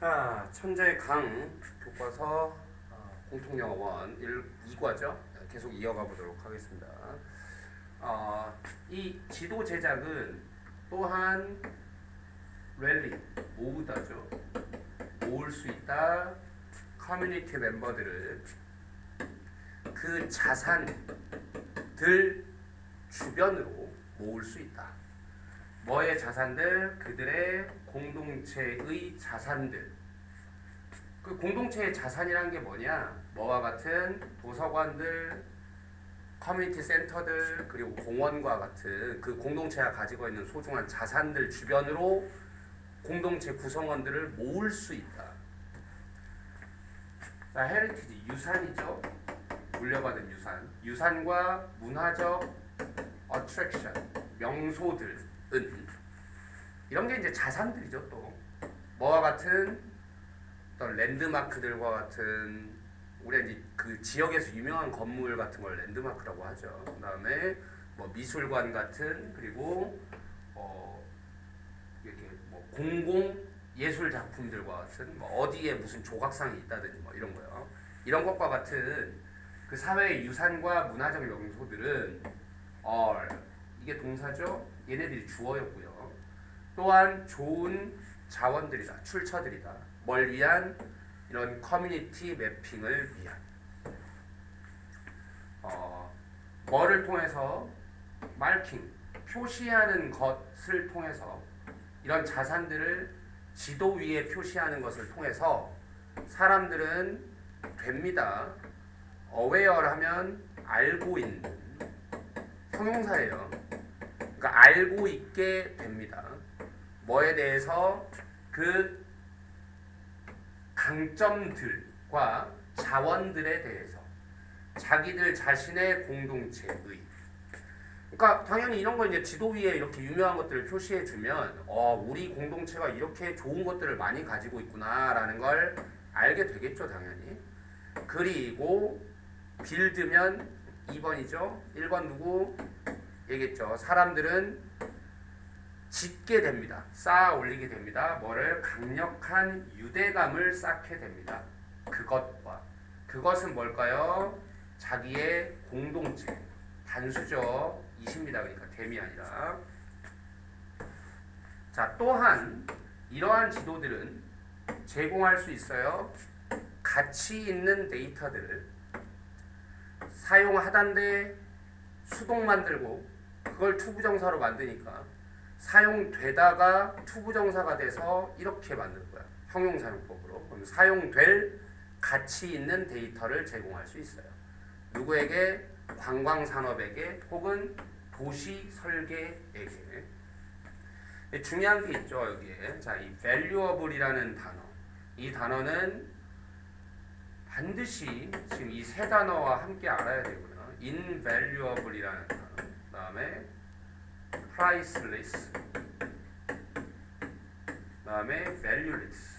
자, 천재 강 교과서 어, 공통영어 1, 1 2과죠. 계속 이어가 보도록 하겠습니다. 어, 이 지도 제작은 또한 랠리, 모으다죠. 모을 수 있다. 커뮤니티 멤버들을 그 자산들 주변으로 모을 수 있다. 뭐의 자산들? 그들의 공동체의 자산들. 그 공동체의 자산이란 게 뭐냐? 뭐와 같은 도서관들, 커뮤니티 센터들, 그리고 공원과 같은 그 공동체가 가지고 있는 소중한 자산들 주변으로 공동체 구성원들을 모을 수 있다. 자, 헤리티지 유산이죠. 물려받은 유산. 유산과 문화적 어트랙션, 명소들은 이런 게 이제 자산들이죠 또 뭐와 같은 어떤 랜드마크들과 같은 우리가 이제 그 지역에서 유명한 건물 같은 걸 랜드마크라고 하죠. 그 다음에 뭐 미술관 같은 그리고 어 이렇게 뭐 공공 예술 작품들과 같은 뭐 어디에 무슨 조각상이 있다든지 뭐 이런 거요. 이런 것과 같은 그 사회의 유산과 문화적 명소들은 어 이게 동사죠. 얘네들이 주어였고요. 또한 좋은 자원들이다, 출처들이다. 뭘 위한 이런 커뮤니티 매핑을 위한. 어, 뭐를 통해서 마킹, 표시하는 것을 통해서 이런 자산들을 지도 위에 표시하는 것을 통해서 사람들은 됩니다. 어웨어하면 알고 있는 형용사예요. 그러니까 알고 있게 됩니다. 뭐에 대해서 그 강점들과 자원들에 대해서 자기들 자신의 공동체의 그러니까 당연히 이런 거 이제 지도 위에 이렇게 유명한 것들을 표시해 주면 어 우리 공동체가 이렇게 좋은 것들을 많이 가지고 있구나라는 걸 알게 되겠죠 당연히. 그리고 빌드면 2번이죠. 1번 누구? 얘기했죠. 사람들은 짓게 됩니다. 쌓아 올리게 됩니다. 뭐를 강력한 유대감을 쌓게 됩니다. 그것과 그것은 뭘까요? 자기의 공동체 단수죠. 이십니다. 그러니까 됨이 아니라 자 또한 이러한 지도들은 제공할 수 있어요. 가치 있는 데이터들을 사용하단데 수동 만들고 그걸 투부정사로 만드니까 사용되다가 투부정사가 돼서 이렇게 만들 거야. 형용사용법으로. 그럼 사용될 가치 있는 데이터를 제공할 수 있어요. 누구에게? 관광산업에게 혹은 도시 설계에게. 중요한 게 있죠, 여기에. 자, 이 valuable이라는 단어. 이 단어는 반드시 지금 이 세 단어와 함께 알아야 되고요. invaluable이라는 단어. 그 다음에 priceless 그다음에 valueless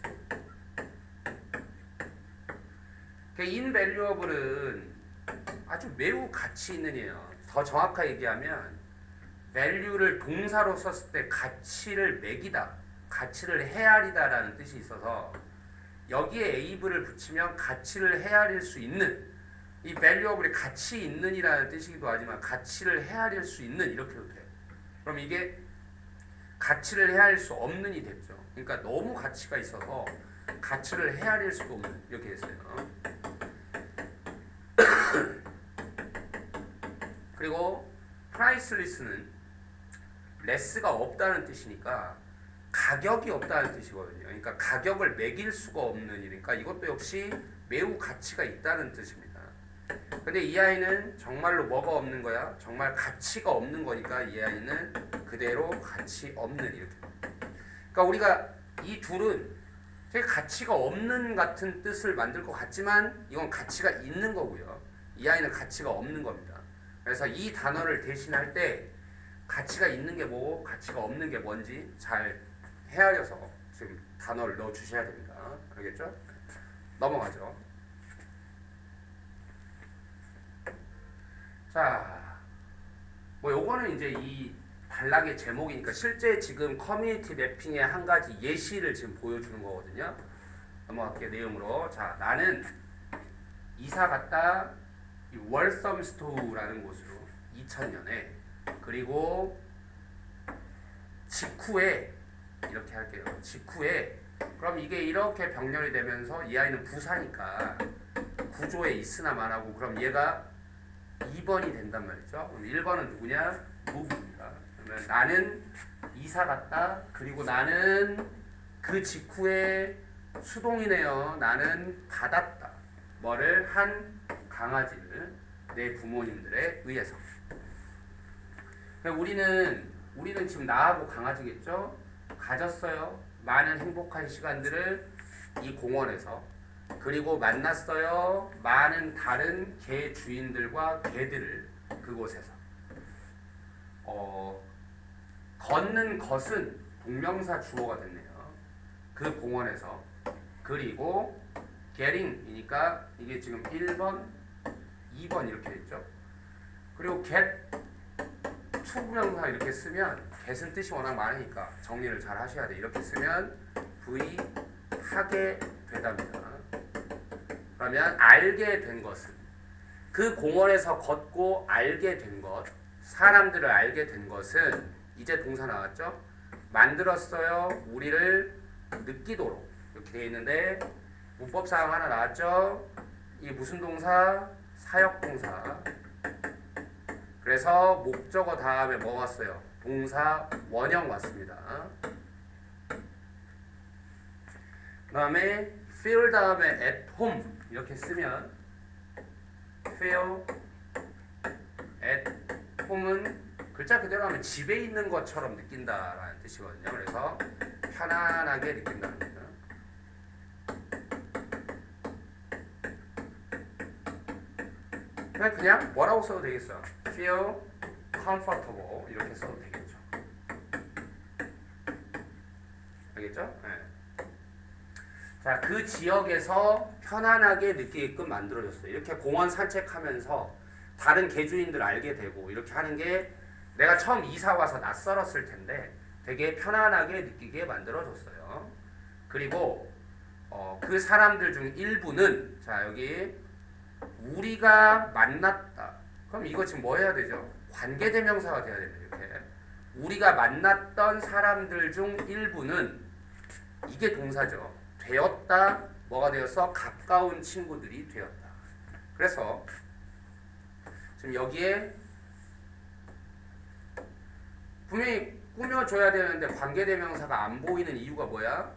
그 invaluable은 아주 매우 가치 있는 이에요. 더 정확하게 얘기하면 value를 동사로 썼을 때 가치를 매기다, 가치를 헤아리다라는 뜻이 있어서 여기에 able을 붙이면 가치를 헤아릴 수 있는 이 valuable이 가치 있는이라는 뜻이기도 하지만 가치를 헤아릴 수 있는 이렇게도 돼요. 그럼 이게 가치를 헤아릴 수 없는 이 됐죠. 그러니까 너무 가치가 있어서 가치를 헤아릴 수도 없는 이렇게 됐어요. 그리고 프라이스리스는 레스가 없다는 뜻이니까 가격이 없다는 뜻이거든요. 그러니까 가격을 매길 수가 없는 이니까 이것도 역시 매우 가치가 있다는 뜻입니다. 근데 이 아이는 정말로 뭐가 없는 거야? 정말 가치가 없는 거니까 이 아이는 그대로 가치 없는 이렇게. 그러니까 우리가 이 둘은 되게 가치가 없는 같은 뜻을 만들 것 같지만 이건 가치가 있는 거고요. 이 아이는 가치가 없는 겁니다. 그래서 이 단어를 대신할 때 가치가 있는 게 뭐고 가치가 없는 게 뭔지 잘 헤아려서 지금 단어를 넣어 주셔야 됩니다. 알겠죠? 넘어가죠. 자, 뭐 요거는 이제 이 단락의 제목이니까 실제 지금 커뮤니티 맵핑의 한 가지 예시를 지금 보여주는 거거든요. 넘어갈게요 내용으로. 자 나는 이사 갔다 이 월썸스토우라는 곳으로 2000년에 그리고 직후에 이렇게 할게요. 직후에 그럼 이게 이렇게 병렬이 되면서 이 아이는 부사니까 구조에 있으나 마나고 그럼 얘가 2번이 된단 말이죠. 그럼 1번은 누구냐? move입니다. 그러면 나는 이사 갔다. 그리고 나는 그 직후에 수동이네요. 나는 받았다. 뭐를 한 강아지를 내 부모님들에 의해서. 우리는 우리는 지금 나하고 강아지겠죠. 가졌어요. 많은 행복한 시간들을 이 공원에서 그리고 만났어요. 많은 다른 개 주인들과 개들을 그곳에서. 어, 걷는 것은 동명사 주어가 됐네요. 그 공원에서. 그리고 getting이니까 이게 지금 1번, 2번 이렇게 됐죠. 그리고 get 투부명사 이렇게 쓰면 get은 뜻이 워낙 많으니까 정리를 잘 하셔야 돼. 이렇게 쓰면 V 하게 되답니다. 그러면 알게 된 것은 그 공원에서 걷고 알게 된 것, 사람들을 알게 된 것은 이제 동사 나왔죠? 만들었어요. 우리를 느끼도록 이렇게 돼 있는데 문법 사항 하나 나왔죠? 이 무슨 동사? 사역 동사. 그래서 목적어 다음에 뭐 왔어요? 동사 원형 왔습니다. 그다음에 feel 다음에 at home 이렇게 쓰면 feel at home은 글자 그대로 하면 집에 있는 것처럼 느낀다라는 뜻이거든요. 그래서 편안하게 느낀다는 거죠. 그냥 그냥 뭐라고 써도 되겠어요. feel comfortable 이렇게 써도 되겠죠. 알겠죠? 네. 자, 그 지역에서 편안하게 느끼게끔 만들어졌어요. 이렇게 공원 산책하면서 다른 개주인들 알게 되고 이렇게 하는 게 내가 처음 이사 와서 낯설었을 텐데 되게 편안하게 느끼게 만들어줬어요. 그리고 어, 그 사람들 중 일부는 자 여기 우리가 만났다. 그럼 이거 지금 뭐 해야 되죠? 관계대명사가 돼야 됩니다. 이렇게 우리가 만났던 사람들 중 일부는 이게 동사죠. 되었다. 뭐가 되었어? 가까운 친구들이 되었다. 그래서 지금 여기에 분명히 꾸며줘야 되는데 관계대명사가 안 보이는 이유가 뭐야?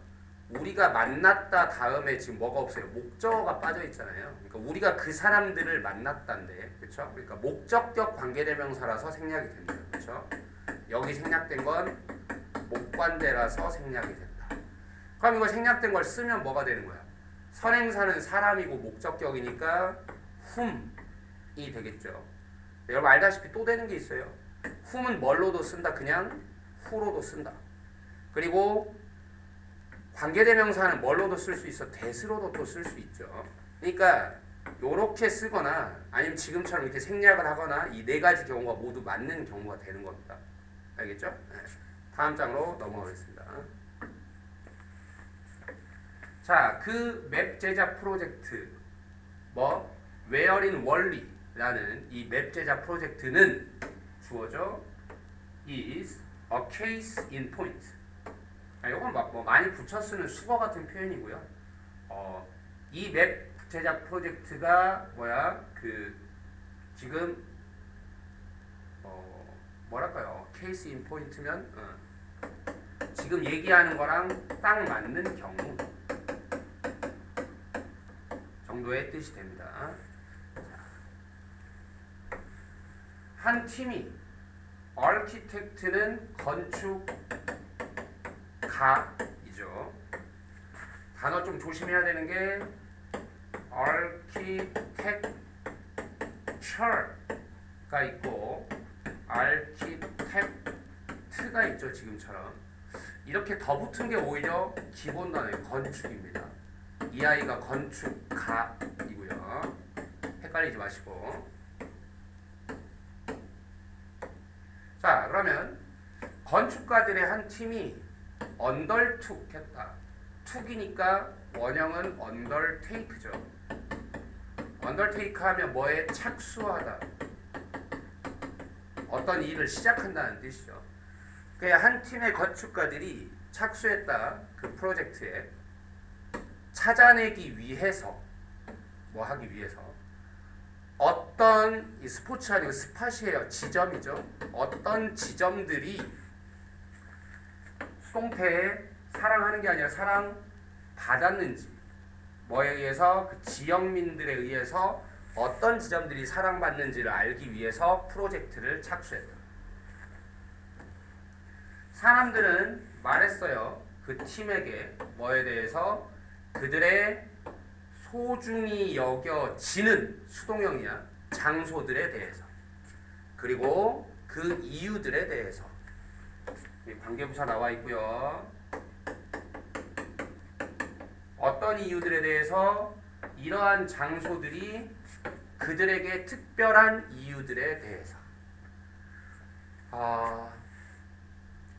우리가 만났다 다음에 지금 뭐가 없어요? 목적어가 빠져 있잖아요. 그러니까 우리가 그 사람들을 만났다인데, 그렇죠? 그러니까 목적격 관계대명사라서 생략이 됩니다. 그렇죠? 여기 생략된 건 목관대라서 생략이 된다. 그럼 이거 생략된 걸 쓰면 뭐가 되는 거야? 선행사는 사람이고 목적격이니까 whom이 되겠죠. 여러분 알다시피 또 되는 게 있어요. whom은 뭘로도 쓴다. 그냥 who로도 쓴다. 그리고 관계대명사는 뭘로도 쓸 수 있어. 대스로도 또 쓸 수 있죠. 그러니까 요렇게 쓰거나 아니면 지금처럼 이렇게 생략을 하거나 이 네 가지 경우가 모두 맞는 경우가 되는 겁니다. 알겠죠? 네. 다음 장으로 넘어가겠습니다. 자, 그 맵 제작 프로젝트 뭐 웨어린 원리라는 이 맵 제작 프로젝트는 주어져 is a case in point. 아, 이건 막 뭐 많이 붙여 쓰는 수거 같은 표현이고요. 어, 이 맵 제작 프로젝트가 뭐야? 그 지금 어, 뭐랄까요? 케이스 인 포인트면 어, 지금 얘기하는 거랑 딱 맞는 경우 정도의 뜻이 됩니다. 자, 한 팀이 아키텍트는 건축 가이죠. 단어 좀 조심해야 되는 게 architecture가 있고 architect가 있죠 지금처럼 이렇게 더 붙은 게 오히려 기본 단어예요 건축입니다. 이 아이가 건축가이고요. 헷갈리지 마시고 자 그러면 건축가들의 한 팀이 언덜툭 했다. 툭이니까 원형은 undertake죠. undertake 하면 뭐에 착수하다. 어떤 일을 시작한다는 뜻이죠. 그냥 한 팀의 건축가들이 착수했다 그 프로젝트에 찾아내기 위해서 뭐 하기 위해서 어떤 이 스포츠 아니고 스팟이에요 지점이죠. 어떤 지점들이 수동태에 사랑하는 게 아니라 사랑 받았는지 뭐에 의해서 그 지역민들에 의해서 어떤 지점들이 사랑받는지를 알기 위해서 프로젝트를 착수했다. 사람들은 말했어요. 그 팀에게 뭐에 대해서 그들의 소중히 여겨지는 수동형이야. 장소들에 대해서. 그리고 그 이유들에 대해서. 관계부사 나와 있고요. 어떤 이유들에 대해서 이러한 장소들이 그들에게 특별한 이유들에 대해서. 아,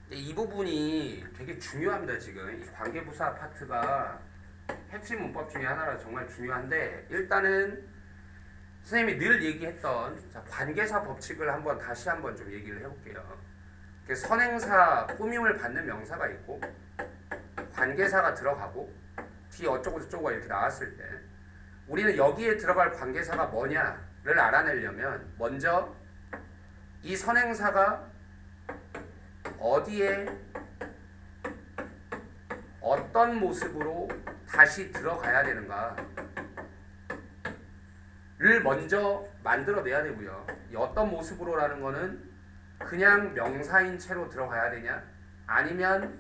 이 부분이 되게 중요합니다 지금. 이 관계부사 파트가 핵심 문법 중에 하나라 정말 중요한데 일단은 선생님이 늘 얘기했던 자, 관계사 법칙을 한번 다시 한번 좀 얘기를 해볼게요. 선행사 꾸밈을 받는 명사가 있고 관계사가 들어가고 뒤에 어쩌고 저쩌고 이렇게 나왔을 때 우리는 여기에 들어갈 관계사가 뭐냐를 알아내려면 먼저 이 선행사가 어디에 어떤 모습으로 다시 들어가야 되는가를 먼저 만들어내야 되고요. 이 어떤 모습으로라는 거는 그냥 명사인 채로 들어가야 되냐 아니면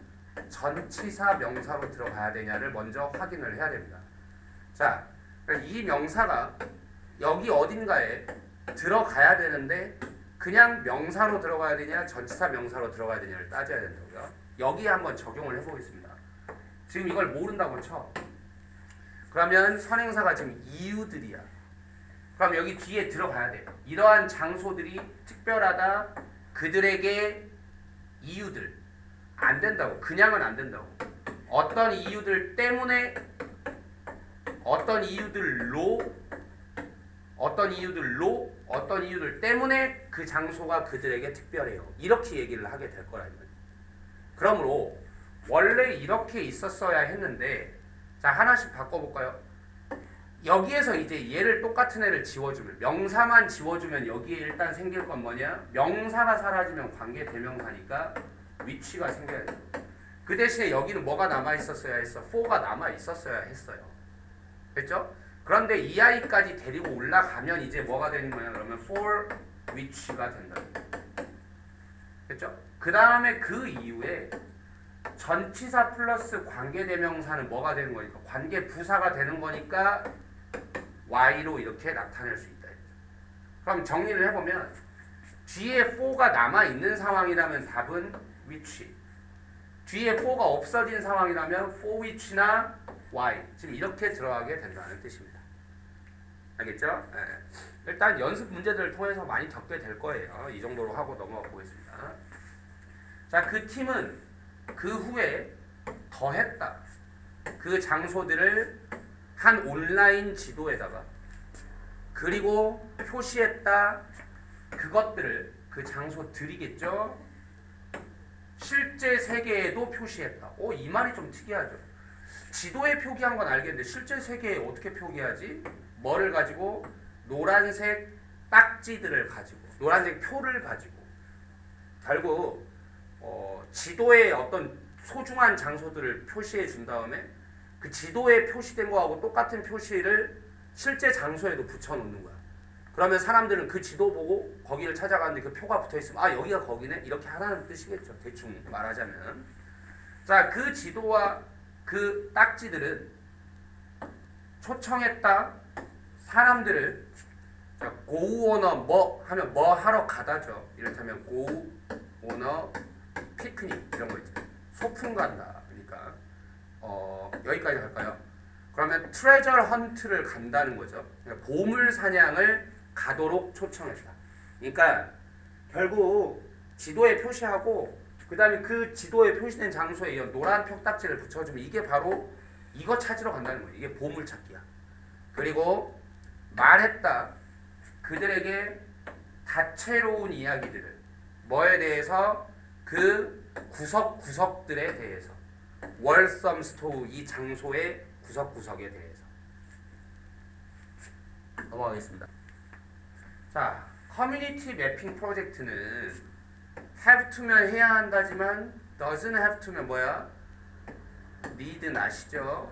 전치사 명사로 들어가야 되냐를 먼저 확인을 해야 됩니다. 자, 이 명사가 여기 어딘가에 들어가야 되는데 그냥 명사로 들어가야 되냐 전치사 명사로 들어가야 되냐를 따져야 된다고요. 여기에 한번 적용을 해보겠습니다. 지금 이걸 모른다고 쳐. 그러면 선행사가 지금 이유들이야. 그럼 여기 뒤에 들어가야 돼. 이러한 장소들이 특별하다. 그들에게 이유들 안 된다고. 그냥은 안 된다고. 어떤 이유들 때문에 어떤 이유들로 어떤 이유들로 어떤 이유들 때문에 그 장소가 그들에게 특별해요. 이렇게 얘기를 하게 될 거라는 거예요. 그러므로 원래 이렇게 있었어야 했는데 자 하나씩 바꿔볼까요? 여기에서 이제 얘를 똑같은 애를 지워주면 명사만 지워주면 여기에 일단 생길 건 뭐냐? 명사가 사라지면 관계 대명사니까 위치가 생겨야 돼요. 그 대신에 여기는 뭐가 남아 있었어야 했어? 4가 남아 있었어야 했어요. 됐죠? 그런데 이 아이까지 데리고 올라가면 이제 뭐가 되는 거냐? 그러면 for which가 된다. 됐죠? 그 다음에 그 이후에 전치사 플러스 관계대명사는 뭐가 되는 거니까 관계 부사가 되는 거니까 y로 이렇게 나타낼 수 있다. 그럼 정리를 해보면 뒤에 4가 남아 있는 상황이라면 답은 which. 뒤에 4가 없어진 상황이라면 for which나 y. 지금 이렇게 들어가게 된다는 뜻입니다. 알겠죠? 네. 일단 연습 문제들을 통해서 많이 겪게 될 거예요. 이 정도로 하고 넘어가 보겠습니다. 자, 그 팀은 그 후에 더했다. 그 장소들을 한 온라인 지도에다가 그리고 표시했다. 그것들을 그 장소들이겠죠. 실제 세계에도 표시했다. 오, 이 말이 좀 특이하죠. 지도에 표기한 건 알겠는데 실제 세계에 어떻게 표기하지? 뭐를 가지고 노란색 딱지들을 가지고 노란색 표를 가지고 결국 어, 지도에 어떤 소중한 장소들을 표시해 준 다음에 그 지도에 표시된 거하고 똑같은 표시를 실제 장소에도 붙여 놓는 거야. 그러면 사람들은 그 지도 보고 거기를 찾아가는데 그 표가 붙어 있으면 아 여기가 거기네 이렇게 하라는 뜻이겠죠. 대충 말하자면 자 그 지도와 그 딱지들은 초청했다 사람들을 자, 고우오너 뭐 하면 뭐 하러 가다죠. 이를테면 고우오너 피크닉 이런 거 있죠. 소풍 간다. 그러니까 어, 여기까지 갈까요? 그러면 트레저 헌트를 간다는 거죠. 그러니까 보물 사냥을 가도록 초청했다. 그러니까 결국 지도에 표시하고 그다음에 그 지도에 표시된 장소에 이 노란 표딱지를 붙여주면 이게 바로 이거 찾으러 간다는 거예요. 이게 보물 찾기야. 그리고 말했다. 그들에게 다채로운 이야기들을 뭐에 대해서 그 구석 구석들에 대해서 월썸 스토우 이 장소의 구석 구석에 대해서 넘어가겠습니다. 자, 커뮤니티 매핑 프로젝트는 have to면 해야 한다지만 doesn't have to면 뭐야? need 아시죠?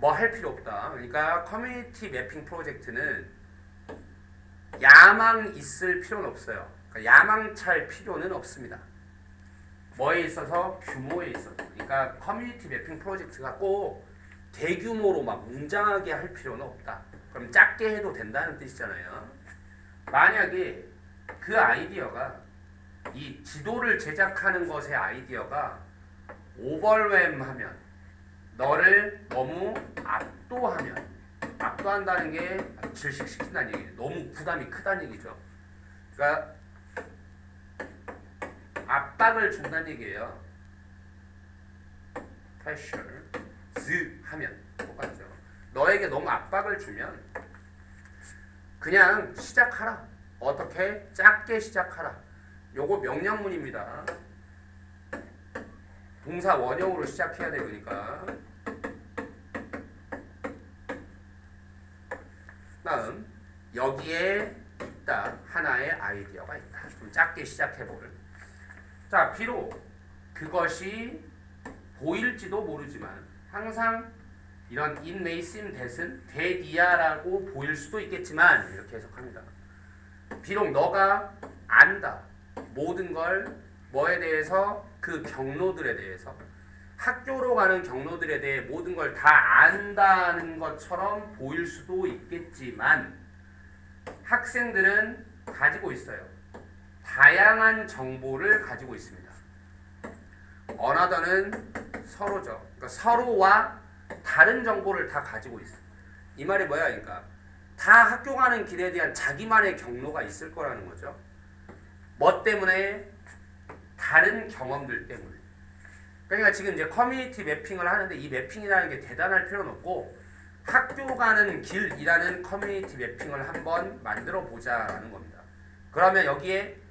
뭐 할 필요 없다. 그러니까 커뮤니티 매핑 프로젝트는 야망 있을 필요는 없어요. 그러니까 야망찰 필요는 없습니다. 뭐에 있어서 규모에 있어서. 그러니까 커뮤니티 매핑 프로젝트가 꼭 대규모로 막 웅장하게 할 필요는 없다. 그럼 작게 해도 된다는 뜻이잖아요. 만약에 그 아이디어가 이 지도를 제작하는 것의 아이디어가 오버웰하면 너를 너무 압도하면 압도한다는 게 질식시킨다는 얘기예요. 너무 부담이 크다는 얘기죠. 그러니까 압박을 준다는 얘기예요. pressure, 즈 하면 똑같죠. 너에게 너무 압박을 주면 그냥 시작하라. 어떻게 작게 시작하라. 요거 명령문입니다. 동사 원형으로 시작해야 되니까. 다음 여기에 있다 하나의 아이디어가 있다. 좀 작게 시작해볼. 자 비록 그것이 보일지도 모르지만 항상 이런 it may seem that은 대디아라고 보일 수도 있겠지만 이렇게 해석합니다. 비록 너가 안다 모든 걸 뭐에 대해서 그 경로들에 대해서 학교로 가는 경로들에 대해 모든 걸 다 안다는 것처럼 보일 수도 있겠지만 학생들은 가지고 있어요. 다양한 정보를 가지고 있습니다. 언어더는 서로죠. 그러니까 서로와 다른 정보를 다 가지고 있어. 이 말이 뭐야? 그러니까 다 학교 가는 길에 대한 자기만의 경로가 있을 거라는 거죠. 뭐 때문에? 다른 경험들 때문에. 그러니까 지금 이제 커뮤니티 매핑을 하는데 이 매핑이라는 게 대단할 필요는 없고 학교 가는 길이라는 커뮤니티 매핑을 한번 만들어 보자라는 겁니다. 그러면 여기에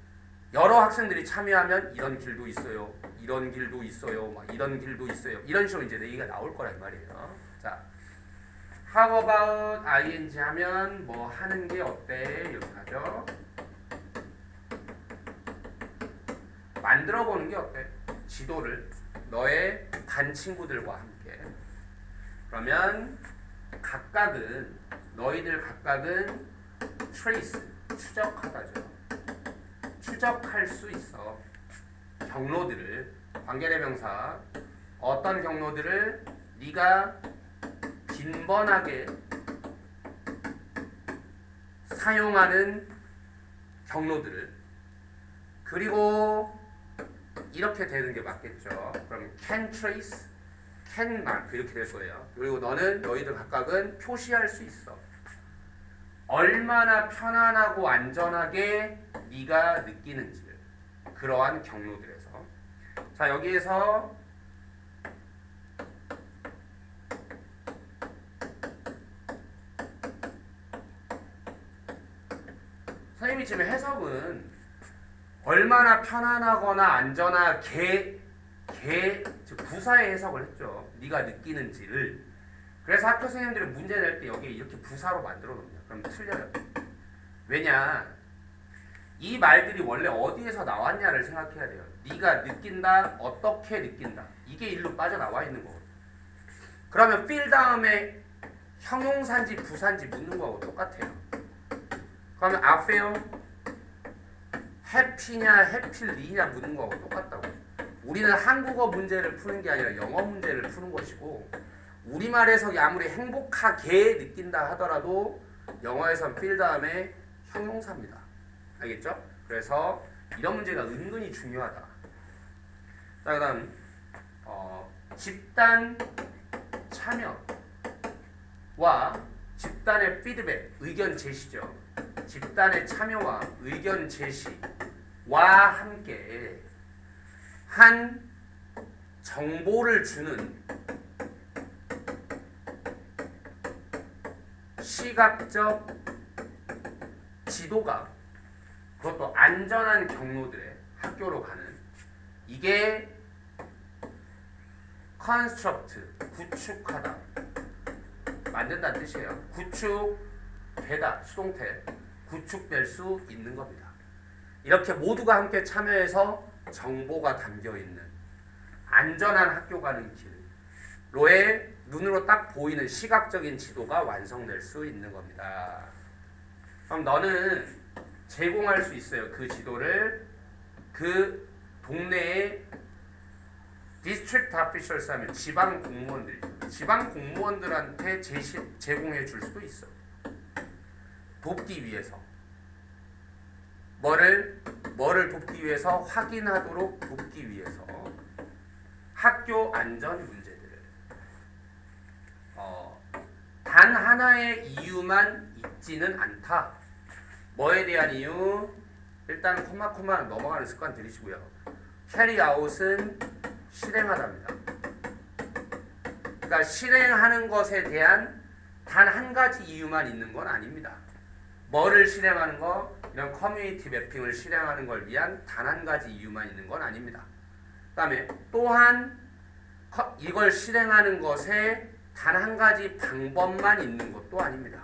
여러 학생들이 참여하면 이런 길도 있어요. 이런 길도 있어요. 막 이런 길도 있어요. 이런 식으로 이제 얘기가 나올 거란 말이에요. 자, how about ing 하면 뭐 하는 게 어때? 이렇게 하죠. 만들어 보는 게 어때? 지도를 너의 반 친구들과 함께. 그러면 각각은 너희들 각각은 trace 추적하다죠. 추적할 수 있어. 경로들을 관계대명사 어떤 경로들을 네가 빈번하게 사용하는 경로들을 그리고 이렇게 되는 게 맞겠죠. 그럼 can trace, can mark 이렇게 될 거예요. 그리고 너는 너희들 각각은 표시할 수 있어. 얼마나 편안하고 안전하게 네가 느끼는지를 그러한 경로들에서 자 여기에서 선생님이 지금 해석은 얼마나 편안하거나 안전하게 개, 즉 부사의 해석을 했죠. 네가 느끼는지를. 그래서 학교 선생님들이 문제 낼 때 여기 이렇게 부사로 만들어 놓습니다. 그럼 틀려요. 왜냐? 이 말들이 원래 어디에서 나왔냐를 생각해야 돼요. 네가 느낀다, 어떻게 느낀다. 이게 일로 빠져나와 있는 거거든. 그러면 feel 다음에 형용사인지 부사인지 묻는 거하고 똑같아요. 그러면 I feel 해피냐 해필리냐 묻는 거하고 똑같다고. 우리는 한국어 문제를 푸는 게 아니라 영어 문제를 푸는 것이고 우리말에서 아무리 행복하게 느낀다 하더라도 영어에선 feel 다음에 형용사입니다. 알겠죠? 그래서 이런 문제가 은근히 중요하다. 자, 그 다음 어, 집단 참여와 집단의 피드백, 의견 제시죠. 집단의 참여와 의견 제시와 함께 한 정보를 주는 시각적 지도가 그것도 안전한 경로들의 학교로 가는 이게 construct 구축하다 만든다는 뜻이에요. 구축되다 수동태 구축될 수 있는 겁니다. 이렇게 모두가 함께 참여해서 정보가 담겨 있는 안전한 학교 가는 길로의 눈으로 딱 보이는 시각적인 지도가 완성될 수 있는 겁니다. 그럼 너는 제공할 수 있어요. 그 지도를 그 동네에 디스트릭트 아피셜스 하면 지방 공무원들 지방 공무원들한테 제시, 제공해 줄 수도 있어. 돕기 위해서 뭐를 뭐를 돕기 위해서 확인하도록 돕기 위해서 학교 안전 문제들을 어, 단 하나의 이유만 있지는 않다. 뭐에 대한 이유? 일단 코마 넘어가는 습관 들이시고요. 캐리 아웃은 실행하답니다. 그러니까 실행하는 것에 대한 단 한 가지 이유만 있는 건 아닙니다. 뭐를 실행하는 거? 이런 커뮤니티 매핑을 실행하는 걸 위한 단 한 가지 이유만 있는 건 아닙니다. 그 다음에 또한 커- 이걸 실행하는 것에 단 한 가지 방법만 있는 것도 아닙니다.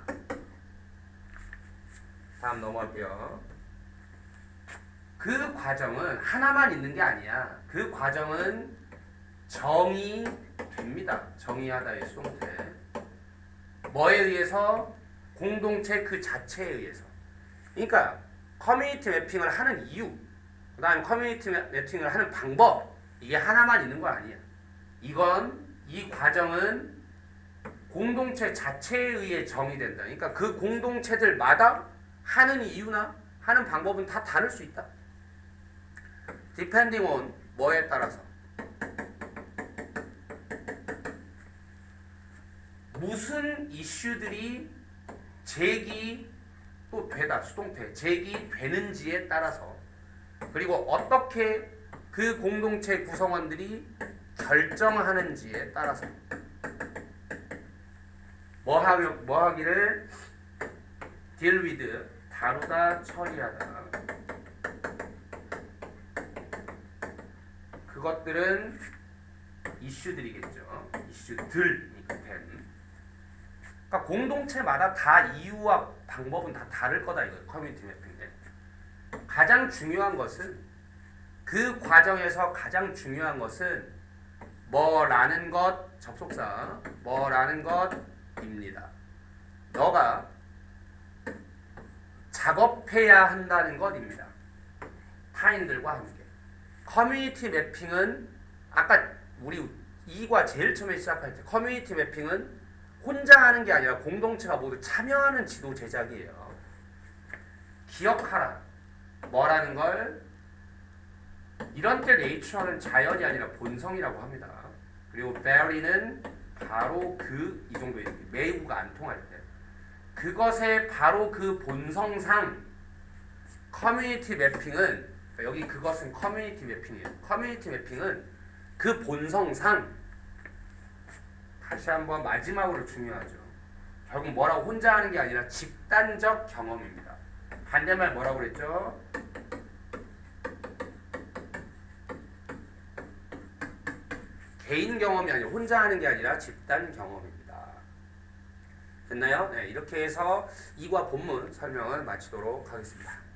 다음 넘어갈게요. 그 과정은 하나만 있는 게 아니야. 그 과정은 정의 됩니다. 정의하다의 수동태. 뭐에 의해서? 공동체 그 자체에 의해서. 그러니까 커뮤니티 매핑을 하는 이유, 그 다음에 커뮤니티 매- 매핑을 하는 방법 이게 하나만 있는 거 아니야. 이건 이 과정은 공동체 자체에 의해 정의된다. 그러니까 그 공동체들마다 하는 이유나 하는 방법은 다 다를 수 있다. depending on 뭐에 따라서. 무슨 이슈들이 제기 또 되다 수동태. 제기되는지에 따라서. 그리고 어떻게 그 공동체 구성원들이 결정하는지에 따라서. 뭐 하기 뭐 하기를 deal with 다 루다 처리하다. 그것들은 이슈들이겠죠. 된 그러니까 공동체마다 다 이유와 방법은 다 다를 거다 이거 커뮤니티 매핑인데 가장 중요한 것은 그 과정에서 가장 중요한 것은 뭐라는 것 접속사 뭐라는 것입니다. 너가 작업해야 한다는 것입니다. 타인들과 함께 커뮤니티 매핑은 아까 우리 이과 제일 처음에 시작할 때 커뮤니티 매핑은 혼자 하는 게 아니라 공동체가 모두 참여하는 지도 제작이에요. 기억하라. 뭐라는 걸 이런 때 네이처는 자연이 아니라 본성이라고 합니다. 그리고 베리는 바로 그 이 정도 얘기. 매우가 안 통할 때 그것의 바로 그 본성상 커뮤니티 매핑은 여기 그것은 커뮤니티 매핑이에요. 커뮤니티 매핑은 그 본성상 다시 한번 마지막으로 중요하죠. 결국 뭐라고 혼자 하는 게 아니라 집단적 경험입니다. 반대말 뭐라고 그랬죠? 개인 경험이 아니라 혼자 하는 게 아니라 집단 경험입니다. 됐나요? 네, 이렇게 해서 이과 본문 설명을 마치도록 하겠습니다.